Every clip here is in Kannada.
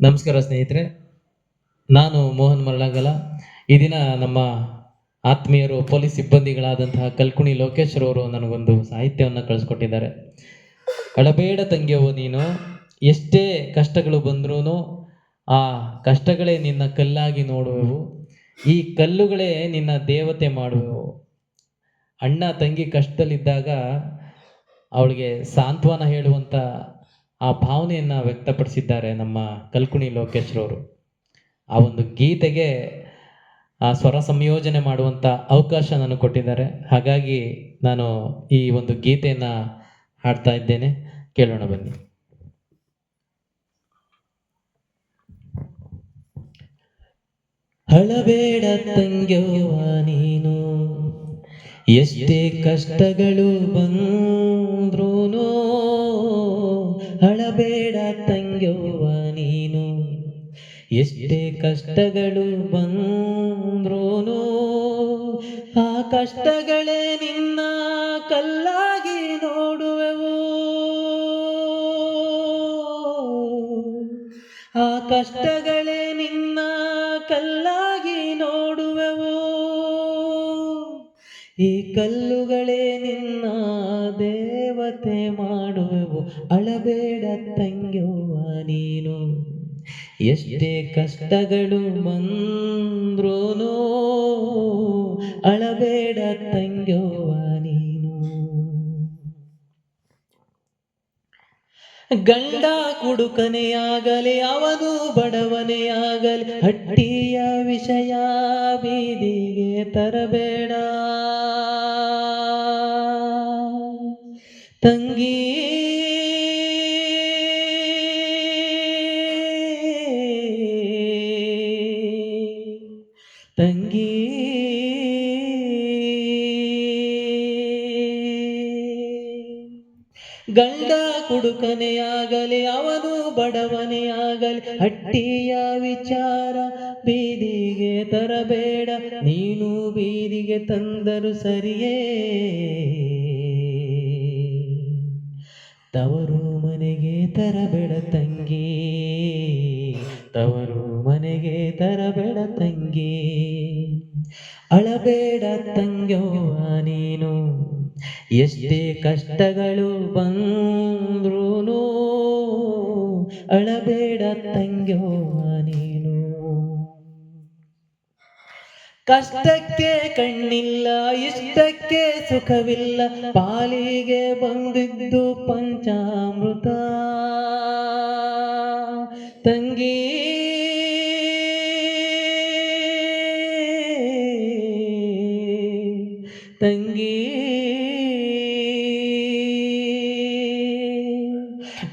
ನಮಸ್ಕಾರ ಸ್ನೇಹಿತರೆ, ನಾನು ಮೋಹನ್ ಮರಳಗಲ. ಈ ದಿನ ನಮ್ಮ ಆತ್ಮೀಯರು, ಪೊಲೀಸ್ ಸಿಬ್ಬಂದಿಗಳಾದಂತಹ ಕಲ್ಕುಣಿ ಲೋಕೇಶ್ವರವರು ನನಗೊಂದು ಸಾಹಿತ್ಯವನ್ನು ಕಳಿಸ್ಕೊಟ್ಟಿದ್ದಾರೆ. ಅಳಬೇಡ ತಂಗಿಯವು ನೀನು, ಎಷ್ಟೇ ಕಷ್ಟಗಳು ಬಂದ್ರೂ ಆ ಕಷ್ಟಗಳೇ ನಿನ್ನ ಕಲ್ಲಾಗಿ ನೋಡುವೆವು, ಈ ಕಲ್ಲುಗಳೇ ನಿನ್ನ ದೇವತೆ ಮಾಡುವೆವು. ಅಣ್ಣ ತಂಗಿ ಕಷ್ಟದಲ್ಲಿದ್ದಾಗ ಅವಳಿಗೆ ಸಾಂತ್ವನ ಹೇಳುವಂಥ ಆ ಭಾವನೆಯನ್ನು ವ್ಯಕ್ತಪಡಿಸಿದ್ದಾರೆ ನಮ್ಮ ಕಲ್ಕುಣಿ ಲೋಕೇಶ್ರವರು. ಆ ಒಂದು ಗೀತೆಗೆ ಆ ಸ್ವರ ಸಂಯೋಜನೆ ಮಾಡುವಂಥ ಅವಕಾಶ ನಾನು ಕೊಟ್ಟಿದ್ದಾರೆ. ಹಾಗಾಗಿ ನಾನು ಈ ಒಂದು ಗೀತೆಯನ್ನು ಹಾಡ್ತಾ ಇದ್ದೇನೆ. ಕೇಳೋಣ ಬನ್ನಿ. ಹಳಬೇಡ ತಂಗ್ಯವ ನೀನು, ಎಷ್ಟೇ ಕಷ್ಟಗಳು ಬಂದ್ರೂನು ಹಳಬೇಡ ತಂಗ್ಯವ್ವ ನೀನು. ಎಷ್ಟೇ ಕಷ್ಟಗಳು ಬಂದ್ರೂನು ಆ ಕಷ್ಟಗಳೇ ನಿನ್ನ ಕಲ್ಲಾಗಿ ನೋಡುವೆವು. ಆ ಕಷ್ಟಗಳೇ ನಿನ್ನ ಕಲ್ಲಾಗಿ ನೋಡುವೆವು. ಈ ಕಲ್ಲುಗಳೇ ನಿನ್ನ ದೇವತೆ ಮಾಡುವೆವು ಅಳಬೇಡ ತಂಗ್ಯವ್ವ ನೀನು. ಎಷ್ಟೇ ಕಷ್ಟಗಳು ಬಂದ್ರೂ ಅಳಬೇಡ ತಂಗ್ಯವ್ವ ನೀನು. ಗಂಡ ಕುಡುಕನೆಯಾಗಲಿ, ಅವನು ಬಡವನೆಯಾಗಲಿ, ಹಟ್ಟಿಯ ವಿಷಯ ಬೀದಿಗೆ ತರಬೇಡ. ತಂಗಿ ಗಂಡ ಕುಡುಕನೆಯಾಗಲಿ, ಅವನು ಬಡವನೆಯಾಗಲಿ, ಹಟ್ಟಿಯ ವಿಚಾರ ಬೀದಿಗೆ ತರಬೇಡ, ನೀನು ಬೀದಿಗೆ ತಂದರು ಸರಿಯೇ. ತವರು ಮನೆಗೆ ತರಬೇಡ ತಂಗಿ, ತವರು ಮನೆಗೆ ತರಬೇಡ ತಂಗಿ. ಅಳಬೇಡ ತಂಗವ್ವ ನೀನು ಎಷ್ಟೇ ಕಷ್ಟಗಳು ಬಂದ್ರೂ ಅಳಬೇಡ ತಂಗ್ಯೋ ನೀನು. ಕಷ್ಟಕ್ಕೆ ಕಣ್ಣಿಲ್ಲ, ಇಷ್ಟಕ್ಕೆ ಸುಖವಿಲ್ಲ, ಪಾಲಿಗೆ ಬಂದಿದ್ದು ಪಂಚಾಮೃತ. ತಂಗಿ ತಂಗಿ.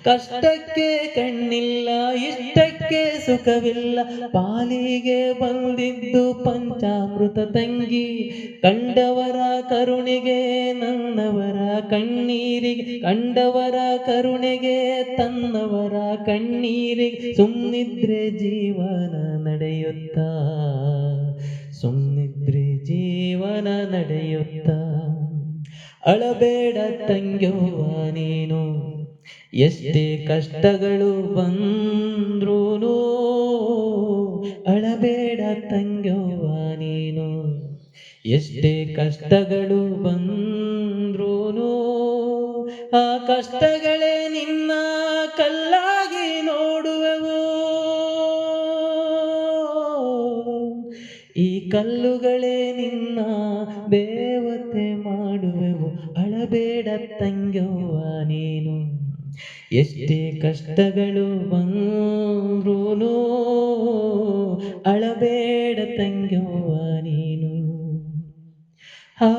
ಕಷ್ಟಕ್ಕೆ ಕಣ್ಣಿಲ್ಲ, ಇಷ್ಟಕ್ಕೆ ಸುಖವಿಲ್ಲ. ಪಾಲಿಗೆ ಬಂದಿದ್ದು ಪಂಚಾಮೃತ ತಂಗಿ. ಕಂಡವರ ಕರುಣೆಗೆ, ನನ್ನವರ ಕಣ್ಣೀರಿಗೆ. ಕಂಡವರ ಕರುಣೆಗೆ, ತನ್ನವರ ಕಣ್ಣೀರಿಗೆ. ಸುಮ್ಮನಿದ್ರೆ ಜೀವನ ನಡೆಯುತ್ತಾ. ಸುಮ್ಮನಿದ್ರೆ ಜೀವನ ನಡೆಯುತ್ತಾ. ಅಳಬೇಡ ತಂಗ್ಯವ್ವ ನೀನು. ಎಷ್ಟೇ ಕಷ್ಟಗಳು ಬಂದ್ರೂ ಅಳಬೇಡ ತಂಗ್ಯವ್ವ ನೀನು. ಎಷ್ಟೇ ಕಷ್ಟಗಳು ಬಂದ್ರೂ ಆ ಕಷ್ಟಗಳೇ ನಿನ್ನ ಕಲ್ಲಾಗಿ ನೋಡುವೆವು. ಈ ಕಲ್ಲುಗಳೇ ನಿನ್ನ ದೇವತೆ ಮಾಡುವೆವು. ಅಳಬೇಡ ತಂಗ್ಯವ್ವ ನೀನು. ಎಷ್ಟೇ ಕಷ್ಟಗಳು ಬಂದ್ರೂ ಅಳಬೇಡ ತಂಗುವ ನೀನು. ಹಾ